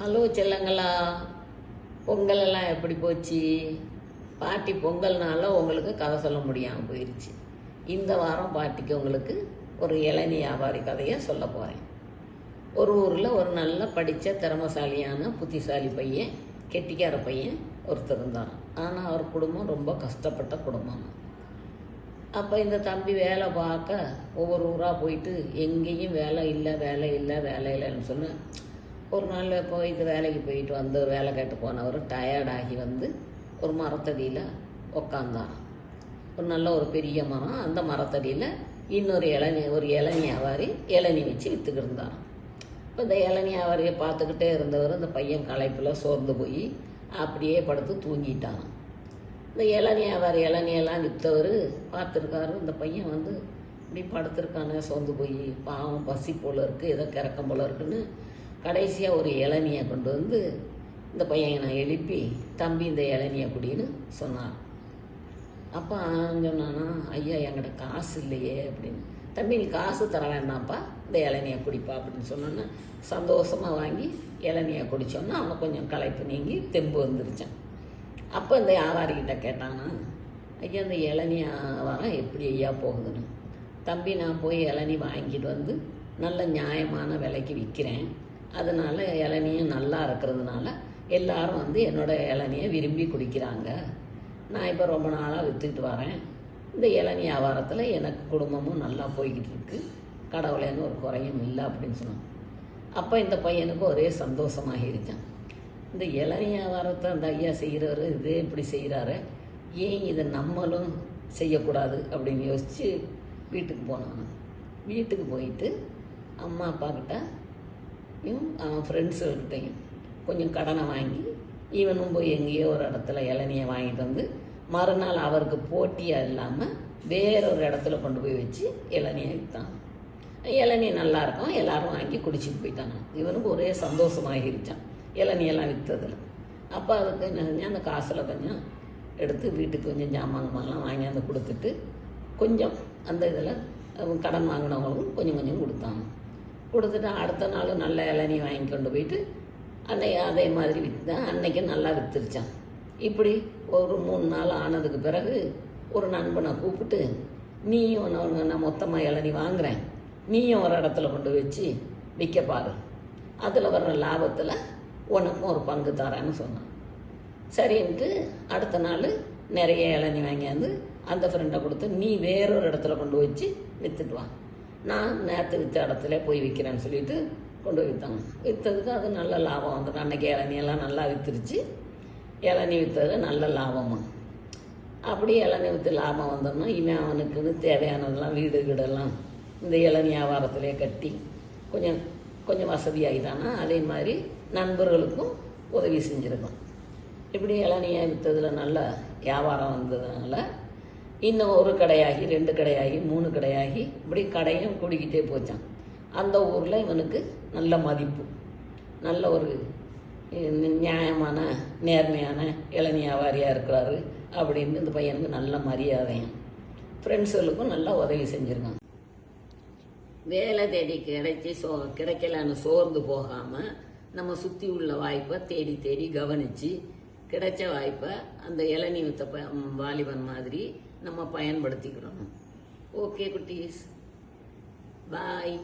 Hello செல்லங்களா Pongal எல்லாம் எப்படி போச்சு? பாட்டி பொங்கல்னால உங்களுக்கு கதை சொல்ல முடியாமல் போயிடுச்சு இந்த வாரம் பாட்டிக்கு உங்களுக்கு ஒரு இளநி வியாபாரி கதையை சொல்ல போகிறேன் ஒரு ஊரில் ஒரு நல்ல படித்த திறமசாலியான புத்திசாலி பையன் கெட்டிக்கார பையன் ஒருத்தர் இருந்தான். ஆனால் அவர் குடும்பம் ரொம்ப கஷ்டப்பட்ட குடும்பம். அப்போ இந்த தம்பி வேலை பார்க்க ஒவ்வொரு ஊராக போயிட்டு எங்கேயும் வேலை இல்லை வேலை இல்லை வேலை இல்லைன்னு சொன்னேன் ஒரு நாள் போயிட்டு வேலைக்கு போயிட்டு வந்து ஒரு வேலை கேட்டு போனவர் டயர்டாகி வந்து ஒரு மரத்தடியில் உக்காந்தான் ஒரு நல்ல ஒரு பெரிய மரம். அந்த மரத்தடியில் இன்னொரு இளநீ ஒரு இளநீ வியாபாரி இளநீ வச்சு விற்றுக்கிட்டு இருந்தான் இப்போ இந்த இளநீ வியாபாரியை பார்த்துக்கிட்டே இருந்தவர் இந்த பையன் களைப்பில் சோர்ந்து போய் அப்படியே படுத்து தூங்கிட்டான். இந்த இளநீ வியாபாரி இளநியெல்லாம் விற்றவர் பார்த்துருக்காரு. இந்த பையன் வந்து இப்படி படுத்திருக்கானே சோர்ந்து போய். பாவம் பசி போல இருக்குது ஏதோ கிறக்கம் போல இருக்குன்னு கடைசியாக ஒரு இளநியை கொண்டு வந்து இந்த பையனை எழுப்பி தம்பி இந்த இளநியை குடின்னு சொன்னான். அப்போ அவன் சொன்னானா ஐயா என்கிட்ட காசு இல்லையே அப்படின்னு. தம்பி நீ காசு தர வேண்டாம்ப்பா இந்த இளநியை குடிப்பா அப்படின்னு சொன்னோன்னா சந்தோஷமாக வாங்கி இளநியை குடித்தோன்னா அவன் கொஞ்சம் களைப்பு நீங்கி தெம்பு வந்துருச்சான். அப்போ இந்த வியாபாரிக்கிட்ட கேட்டானா ஐயா இந்த இளநீ வியாபாரம் எப்படி ஐயா போகுதுன்னு? தம்பி நான் போய் இளநீ வாங்கிட்டு வந்து நல்ல நியாயமான விலைக்கு விற்கிறேன் அதனால் இளநியும் நல்லா இருக்கிறதுனால எல்லாரும் வந்து என்னோட இளநியை விரும்பி குடிக்கிறாங்க. நான் இப்போ ரொம்ப நாளாக விற்றுக்கிட்டு வரேன். இந்த இளநி வியாபாரத்தில் எனக்கு குடும்பமும் நல்லா போய்கிட்டு இருக்கு. கடவுளேன்னு ஒரு குறையும் இல்லை அப்படின்னு சொன்னோம். அப்போ இந்த பையனுக்கு ஒரே சந்தோஷமாக இருக்கான். இந்த இளநி வியாபாரத்தை அந்த ஐயா செய்கிறவர் இதே இப்படி செய்கிறாரு ஏன் இதை நம்மளும் செய்யக்கூடாது அப்படின்னு யோசித்து வீட்டுக்கு போனான் வீட்டுக்கு போயிட்டு அம்மா அப்பா கிட்ட இவன் அவன் ஃப்ரெண்ட்ஸுக்கிட்டையும் கொஞ்சம் கடனை வாங்கி இவனும் போய் எங்கேயோ ஒரு இடத்துல இளநியை வாங்கிட்டு வந்து மறுநாள் அவருக்கு போட்டியாக இல்லாமல் வேறொரு இடத்துல கொண்டு போய் வச்சு இளநியை விற்றான் இளநீ நல்லா இருக்கும் எல்லாரும் வாங்கி குடிச்சிட்டு போயிட்டாங்க. இவனுக்கு ஒரே சந்தோஷமாகிருச்சான் இளநியெல்லாம் விற்றதில் அப்போ அதுக்கு என்ன செஞ்சேன் அந்த காசில் கொஞ்சம் எடுத்து வீட்டுக்கு கொஞ்சம் ஜாமாங்கமெல்லாம் வாங்கி அதை கொடுத்துட்டு கொஞ்சம் அந்த இதில் கடன் வாங்கினவங்களுக்கும் கொஞ்சம் கொஞ்சம் கொடுத்தாங்க கொடுத்துட்டு அடுத்த நாள் நல்ல இளநீ வாங்கி கொண்டு போயிட்டு அன்னைக்கு அதே மாதிரி விற்றுதான் அன்னைக்கு நல்லா விற்றுருச்சான் இப்படி ஒரு மூணு நாள் ஆனதுக்கு பிறகு ஒரு நண்பனை கூப்பிட்டு நீயும் ஒன்று நான் மொத்தமாக இளநீ வாங்குறேன். நீயும் ஒரு இடத்துல கொண்டு வச்சு விற்க பாரு. அதில் வர்ற லாபத்தில் உனக்கும் ஒரு பங்கு தரேன்னு சொன்னான். சரின்ட்டு அடுத்த நாள் நிறைய இளநீ வாங்கியாந்து அந்த ஃப்ரெண்டை கொடுத்து நீ வேறொரு இடத்துல கொண்டு வச்சு விற்றுட்டு வா. நான் நேற்று விற்ற இடத்துல போய் விற்கிறேன்னு சொல்லிட்டு கொண்டு போய் விற்றாங்க விற்றதுக்கு அது நல்ல லாபம். வந்துடும் அன்னைக்கு இளநியெல்லாம் நல்லா விற்றுருச்சு இளநீ விற்றது நல்ல லாபமாக அப்படி இளநீ விற்று லாபம் வந்தோம்னா இவன் அவனுக்குன்னு தேவையானதெல்லாம் வீடு வீடெல்லாம் இந்த இளநி வியாபாரத்திலே கட்டி கொஞ்சம் கொஞ்சம் வசதியாகிட்டானா அதே மாதிரி நண்பர்களுக்கும் உதவி செஞ்சுருக்கோம் இப்படி இளநியை விற்றதில் நல்ல வியாபாரம் வந்ததுனால இன்னும் ஒரு கடையாகி ரெண்டு கடையாகி மூணு கடையாகி இப்படி கடையும் கூடிக்கிட்டே போச்சான் அந்த ஊரில் இவனுக்கு நல்ல மதிப்பு. நல்ல ஒரு நியாயமான நேர்மையான இளநீ வியாபாரியாக இருக்கிறாரு அப்படின்னு இந்த பையனுக்கு நல்ல மரியாதையும் ஃப்ரெண்ட்ஸுகளுக்கும் நல்லா உதவி செஞ்சுருக்கான். வேலை தேடி கிடைச்சி சோ கிடைக்கலன்னு சோர்ந்து போகாமல் நம்ம சுற்றி உள்ள வாய்ப்பை தேடி தேடி கவனித்து கிடைச்ச வாய்ப்பை அந்த இளநீ வித்த ப வாலிபன் மாதிரி நம்ம பயன்படுத்திக்கிடணும் ஓகே குட்டீஸ். பாய்.